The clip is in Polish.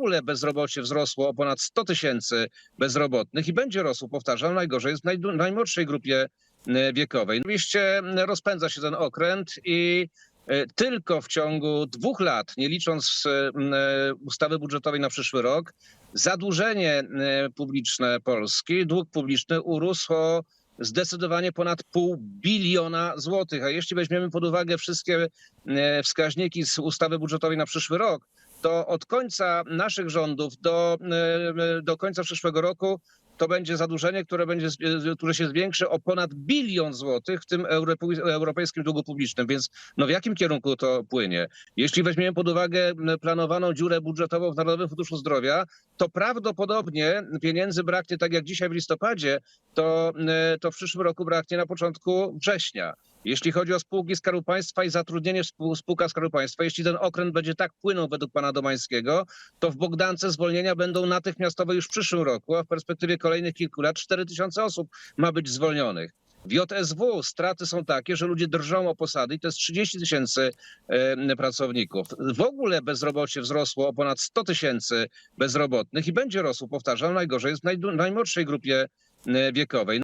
ogóle bezrobocie wzrosło o ponad 100 tysięcy bezrobotnych i będzie rosło, powtarzam, najgorzej jest w najmłodszej grupie e, wiekowej. Oczywiście m, rozpędza się ten okręt i e, tylko w ciągu dwóch lat, nie licząc e, e, ustawy budżetowej na przyszły rok, zadłużenie e, publiczne Polski, dług publiczny urósł o zdecydowanie ponad pół biliona złotych. A jeśli weźmiemy pod uwagę wszystkie e, wskaźniki z ustawy budżetowej na przyszły rok, to od końca naszych rządów do, e, do końca przyszłego roku to będzie zadłużenie, które, będzie, zwie- które się zwiększy o ponad bilion złotych w tym europe- europejskim długu publicznym. Więc no w jakim kierunku to płynie? Jeśli weźmiemy pod uwagę planowaną dziurę budżetową w Narodowym Funduszu Zdrowia, to prawdopodobnie pieniędzy braknie tak jak dzisiaj w listopadzie, to, e, to w przyszłym roku braknie na początku września. Jeśli chodzi o spółki Skarbu Państwa i zatrudnienie w spół- spółkach Skarbu Państwa, jeśli ten okręt będzie tak płynął według pana Domańskiego, to w Bogdance zwolnienia będą natychmiastowe już w przyszłym roku, a w perspektywie kolejnych kilku lat 4 tysiące osób ma być zwolnionych. W JSW straty są takie, że ludzie drżą o posady i to jest 30 tysięcy e, pracowników. W ogóle bezrobocie wzrosło o ponad 100 tysięcy bezrobotnych i będzie rosło, powtarzam, najgorzej jest w najmłodszej grupie e, wiekowej.